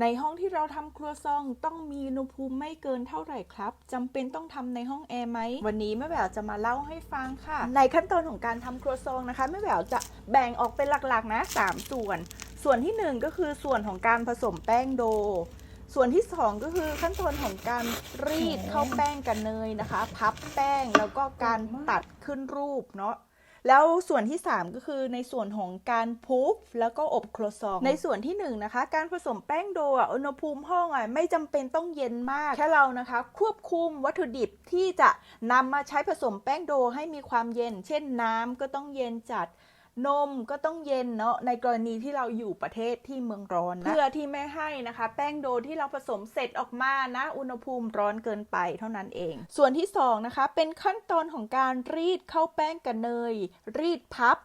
ในห้องที่เราทำครัวซองต้องมีอุณหภูมิไม่เกินเท่าไหร่ครับจำเป็นต้องทำในห้องแอร์ไหมวันนี้แม่แววจะมาเล่าให้ฟังค่ะ ในขั้นตอนของการทำครัวซองนะคะแม่แววจะแบ่งออกเป็นหลักๆ นะสามส่วน ส่วนที่หนึ่งก็คือส่วนของการผสมแป้งโด ส่วนที่สองก็คือขั้นตอนของการรีดเข้าแป้งกับเนยนะคะ พับแป้งแล้วก็การตัดขึ้นรูปเนาะ แล้วส่วนที่ 3 ก็คือในส่วนของการพุฟแล้วก็อบครัวซองในส่วนที่1นงนะคะ การผสมแป้งโดอะอุณหภูมิห้องอะไม่จำเป็นต้องเย็นมาก แค่เรานะคะ ควบคุมวัตถุดิบที่จะนำมาใช้ผสมแป้งโดให้มีความเย็น เช่นน้ำก็ต้องเย็นจัด นมก็ต้องเย็นเนาะในกรณีที่เราอยู่ประเทศที่เมืองร้อนนะเพื่อที่ไม่ให้นะคะ แป้งโดที่เราผสมเสร็จออกมานะ อุณหภูมิร้อนเกินไปเท่านั้นเอง ส่วนที่สองนะคะเป็นขั้นตอนของการรีดเข้าแป้งกับเนย รีดพับ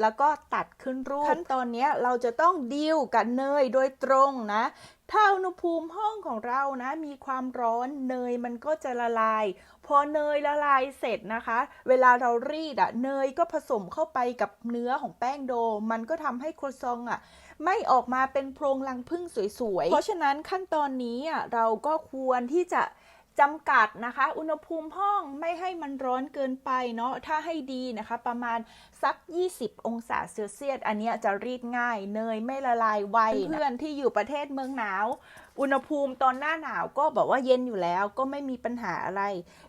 แล้วก็ตัดขึ้นรูปขั้นตอนนี้เราจะต้องดีลกับเนยโดยตรงนะ ถ้าอุณหภูมิห้องของเรานะมีความร้อนเนยมันก็จะละลาย พอเนยละลายเสร็จนะคะ เวลาเรารีดอะเนยก็ผสมเข้าไปกับเนื้อของแป้งโด มันก็ทำให้ครัวซองอะไม่ออกมาเป็นโพรงรังพึ่งสวยๆ เพราะฉะนั้นขั้นตอนนี้อะเราก็ควรที่จะ จำกัดนะคะ อุณหภูมิห้องไม่ให้มันร้อนเกินไปเนาะ ถ้าให้ดีนะคะ ประมาณสัก 20 องศาเซลเซียส อันเนี้ยจะรีดง่าย เนยไม่ละลายไว เพื่อนที่อยู่ประเทศเมืองหนาว อุณหภูมิตอนหน้าหนาวก็บอกว่าเย็นอยู่แล้วก็ไม่มีปัญหาอะไร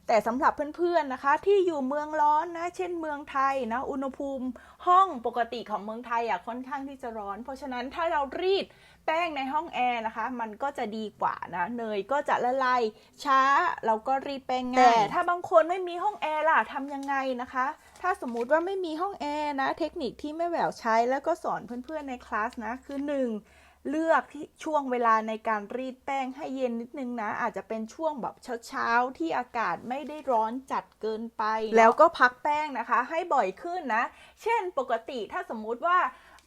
แต่สำหรับเพื่อนๆนะคะ ที่อยู่เมืองร้อนนะ เช่นเมืองไทยนะ อุณหภูมิห้องปกติของเมืองไทยอะค่อนข้างที่จะร้อน เพราะฉะนั้นถ้าเรารีดแป้งในห้องแอร์นะคะ มันก็จะดีกว่านะ เนยก็จะละลายช้าเราก็รีดแป้งง่ายแต่ถ้าบางคนไม่มีห้องแอร์ล่ะทำยังไงนะคะ ถ้าสมมุติว่าไม่มีห้องแอร์นะ เทคนิคที่แม่แหววใช้แล้วก็สอนเพื่อนๆในคลาสนะคือ 1. เลือกที่ช่วงเวลาในการรีดแป้งให้เย็นนิดนึงนะ อาจจะเป็นช่วงแบบเช้าๆที่อากาศไม่ได้ร้อนจัดเกินไป แล้วก็พักแป้งนะคะ ให้บ่อยขึ้นนะ เช่นปกติถ้าสมมุติว่า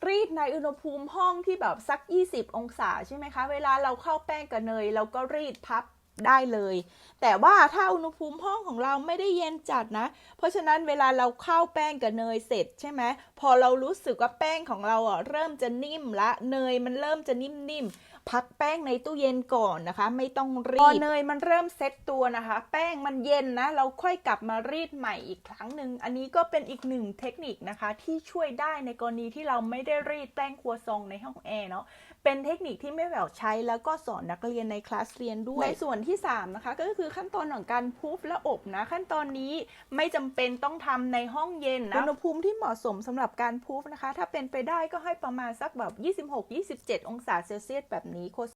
รีดในอุณหภูมิห้องที่แบบสัก 20 องศาใช่ไหมคะ เวลาเราเข้าแป้งกับเนยเราก็รีดพับ ได้เลย แต่ว่าถ้าอุณหภูมิห้องของเราไม่ได้เย็นจัดนะ เพราะฉะนั้นเวลาเราเข้าแป้งกับเนยเสร็จใช่ไหม อเรารู้สึกว่าแป้งของเราอะเริ่มจะนิ่มละเนยมันเริ่มจะนิ่มๆพักแป้งในตู้เย็นก่อนนะคะ ไม่ต้องรีดพอเนยมันเริ่มเซ็ตตัวนะคะ แป้งมันเย็นนะ เราค่อยกลับมารีดใหม่อีกครั้งหนึ่งอันนี้ก็เป็นอีกหนึ่งเทคนิคนะคะ ที่ช่วยได้ในกรณีที่เราไม่ได้รีดแป้งครัวซองในห้องแอร์เนาะเป็นเทคนิคที่แม่แหววใช้แล้วก็สอนนักเรียนในคลาสเรียนด้วยในส่วนที่ 3 นะคะ ก็คือขั้นตอนของการพุฟและอบนะ ขั้นตอนนี้ไม่จำเป็นต้องทำในห้องเย็นนะอุณหภูมิที่เหมาะสมสำหรับการพูฟนะคะ ถ้าเป็นไปได้ก็ให้ประมาณสักแบบ 26-27 องศาเซลเซียสแบบนี้โฆษ